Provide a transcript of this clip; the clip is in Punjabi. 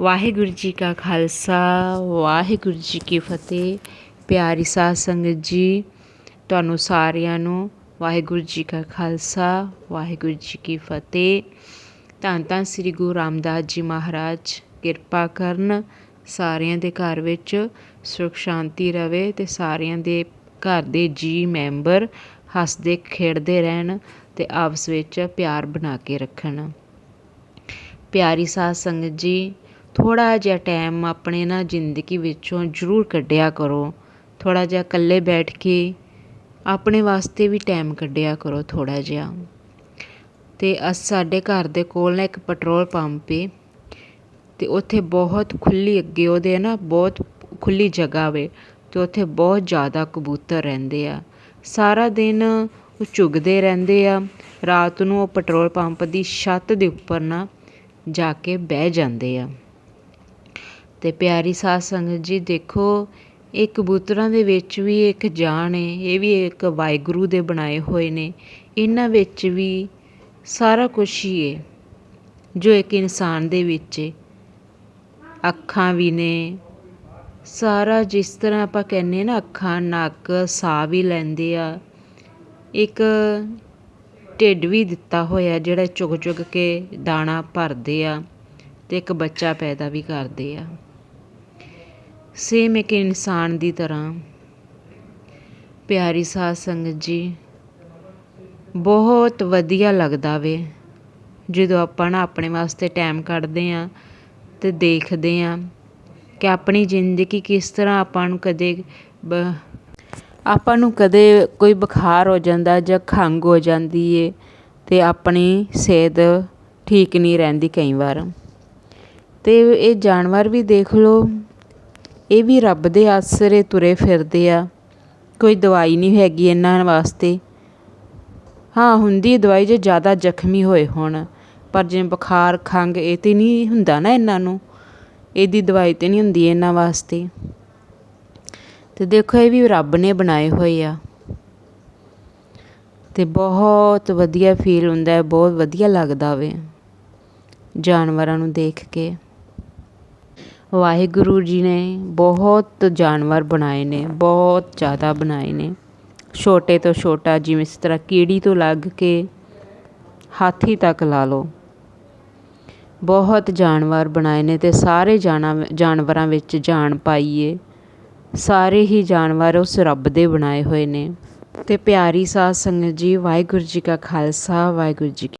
ਵਾਹਿਗੁਰੂ ਜੀ ਕਾ ਖਾਲਸਾ, ਵਾਹਿਗੁਰੂ ਜੀ ਕੀ ਫਤਿਹ। ਪਿਆਰੀ ਸਾਧ ਸੰਗਤ ਜੀ, ਤੁਹਾਨੂੰ ਸਾਰਿਆਂ ਨੂੰ ਵਾਹਿਗੁਰੂ ਜੀ ਕਾ ਖਾਲਸਾ, ਵਾਹਿਗੁਰੂ ਜੀ ਕੀ ਫਤਿਹ। ਧੰਨ ਧੰਨ ਸ੍ਰੀ ਗੁਰੂ ਰਾਮਦਾਸ ਜੀ ਮਹਾਰਾਜ, ਕਿਰਪਾ ਕਰਨ ਸਾਰਿਆਂ ਦੇ ਘਰ ਵਿੱਚ ਸੁਖ ਸ਼ਾਂਤੀ ਰਵੇ ਤੇ ਸਾਰਿਆਂ ਦੇ ਘਰ ਦੇ ਜੀ ਮੈਂਬਰ ਹੱਸਦੇ, ਖੇਡਦੇ ਰਹਿਣ ਤੇ ਆਪਸ ਵਿੱਚ ਪਿਆਰ ਬਣਾ ਕੇ ਰੱਖਣ। ਪਿਆਰੀ ਸਾਧ ਸੰਗਤ ਜੀ ਥੋੜ੍ਹਾ ਜਿਹਾ ਟਾਈਮ ਆਪਣੇ ਨਾ ਜ਼ਿੰਦਗੀ ਵਿੱਚੋਂ ਜ਼ਰੂਰ ਕੱਢਿਆ ਕਰੋ। ਥੋੜ੍ਹਾ ਜਿਹਾ ਇਕੱਲੇ ਬੈਠ ਕੇ ਆਪਣੇ ਵਾਸਤੇ ਵੀ ਟਾਈਮ ਕੱਢਿਆ ਕਰੋ ਥੋੜ੍ਹਾ ਜਿਹਾ। ਅਤੇ ਅ ਸਾਡੇ ਘਰ ਦੇ ਕੋਲ ਨਾ ਇੱਕ ਪੈਟਰੋਲ ਪੰਪ ਏ ਅਤੇ ਉੱਥੇ ਬਹੁਤ ਖੁੱਲ੍ਹੀ ਅੱਗੇ ਉਹਦੇ ਨਾ ਬਹੁਤ ਖੁੱਲ੍ਹੀ ਜਗ੍ਹਾ ਵੇ ਅਤੇ ਉੱਥੇ ਬਹੁਤ ਜ਼ਿਆਦਾ ਕਬੂਤਰ ਰਹਿੰਦੇ ਆ। ਸਾਰਾ ਦਿਨ ਉਹ ਚੁਗਦੇ ਰਹਿੰਦੇ ਆ, ਰਾਤ ਨੂੰ ਉਹ ਪੈਟਰੋਲ ਪੰਪ ਦੀ ਛੱਤ ਦੇ ਉੱਪਰ ਨਾ ਜਾ ਕੇ ਬਹਿ ਜਾਂਦੇ ਆ। ਅਤੇ ਪਿਆਰੀ ਸਾਧ ਸੰਗਤ ਜੀ, ਦੇਖੋ, ਇਹ ਕਬੂਤਰਾਂ ਦੇ ਵਿੱਚ ਵੀ ਇੱਕ ਜਾਨ ਹੈ ਇਹ ਵੀ ਇੱਕ ਵਾਹਿਗੁਰੂ ਦੇ ਬਣਾਏ ਹੋਏ ਨੇ। ਇਹਨਾਂ ਵਿੱਚ ਵੀ ਸਾਰਾ ਕੁਝ ਹੀ ਹੈ ਜੋ ਇੱਕ ਇਨਸਾਨ ਦੇ ਵਿੱਚ ਹੈ ਅੱਖਾਂ ਵੀ ਨੇ, ਸਾਰਾ ਜਿਸ ਤਰ੍ਹਾਂ ਆਪਾਂ ਕਹਿੰਦੇ ਨਾ, ਅੱਖਾਂ, ਨੱਕ, ਸਾਹ ਵੀ ਲੈਂਦੇ ਆ। ਇੱਕ ਢਿੱਡ ਵੀ ਦਿੱਤਾ ਹੋਇਆ, ਜਿਹੜਾ ਚੁਗ ਚੁਗ ਕੇ ਦਾਣਾ ਭਰਦੇ ਆ ਅਤੇ ਇੱਕ ਬੱਚਾ ਪੈਦਾ ਵੀ ਕਰਦੇ ਆ। ਸੇਮ ਇੱਕ ਇਨਸਾਨ ਦੀ ਤਰ੍ਹਾਂ, ਪਿਆਰੀ ਸਾਧ ਸੰਗਤ ਜੀ, ਬਹੁਤ ਵਧੀਆ ਲੱਗਦਾ ਵੇ। ਜਦੋਂ ਆਪਾਂ ਨਾ ਆਪਣੇ ਵਾਸਤੇ ਟਾਈਮ ਕੱਢਦੇ ਆ ਤੇ ਦੇਖਦੇ ਆ ਕਿ ਆਪਣੀ ਜ਼ਿੰਦਗੀ ਕਿਸ ਤਰ੍ਹਾਂ ਆਪਾਂ ਨੂੰ ਕਦੇ ਆਪਾਂ ਨੂੰ ਕਦੇ ਕੋਈ ਬੁਖਾਰ ਹੋ ਜਾਂਦਾ ਜਾਂ ਖੰਗ ਹੋ ਜਾਂਦੀ ਏ ਤੇ ਆਪਣੀ ਸਿਹਤ ਠੀਕ ਨਹੀਂ ਰਹਿੰਦੀ ਕਈ ਵਾਰ। ਤੇ ਇਹ ਜਾਨਵਰ ਵੀ ਦੇਖ ਲਓ ਇਹ ਵੀ ਰੱਬ ਦੇ ਆਸਰੇ ਤੁਰੇ ਫਿਰਦੇ ਆ। ਕੋਈ ਦਵਾਈ ਨਹੀਂ ਹੈਗੀ ਇਹਨਾਂ ਵਾਸਤੇ। ਹਾਂ, ਹੁੰਦੀ ਦਵਾਈ ਜੇ ਜ਼ਿਆਦਾ ਜ਼ਖਮੀ ਹੋਏ ਹੋਣ, ਪਰ ਜਿਵੇਂ ਬੁਖਾਰ ਖੰਗ ਇਹ ਤੇ ਨਹੀਂ ਹੁੰਦਾ ਨਾ ਇਹਨਾਂ ਨੂੰ। ਇਹਦੀ ਦਵਾਈ ਤੇ ਨਹੀਂ ਹੁੰਦੀ ਇਹਨਾਂ ਵਾਸਤੇ। ਤੇ ਦੇਖੋ, ਇਹ ਵੀ ਰੱਬ ਨੇ ਬਣਾਏ ਹੋਏ ਆ। ਤੇ ਬਹੁਤ ਵਧੀਆ ਫੀਲ ਹੁੰਦਾ ਹੈ, ਬਹੁਤ ਵਧੀਆ ਲੱਗਦਾ ਵੇ ਜਾਨਵਰਾਂ ਨੂੰ ਦੇਖ ਕੇ। ਵਾਹਿਗੁਰੂ ਜੀ ਨੇ ਬਹੁਤ ਜਾਨਵਰ ਬਣਾਏ ਨੇ, ਬਹੁਤ ਜ਼ਿਆਦਾ ਬਣਾਏ ਨੇ। ਛੋਟੇ ਤੋਂ ਛੋਟਾ ਜਿਵੇਂ ਇਸ ਤਰ੍ਹਾਂ ਕੀੜੀ ਤੋਂ ਲੱਗ ਕੇ ਹਾਥੀ ਤੱਕ ਲਾ ਲਓ। ਬਹੁਤ ਜਾਨਵਰ ਬਣਾਏ ਨੇ ਅਤੇ ਸਾਰੇ ਜਾਨਵਰਾਂ ਵਿੱਚ ਜਾਨ ਪਾਈਏ। ਸਾਰੇ ਹੀ ਜਾਨਵਰ ਉਸ ਰੱਬ ਦੇ ਬਣਾਏ ਹੋਏ ਨੇ। ਅਤੇ ਪਿਆਰੀ ਸਾਧ ਸੰਗਤ ਜੀ, ਵਾਹਿਗੁਰੂ ਜੀ ਕਾ ਖਾਲਸਾ, ਵਾਹਿਗੁਰੂ ਜੀ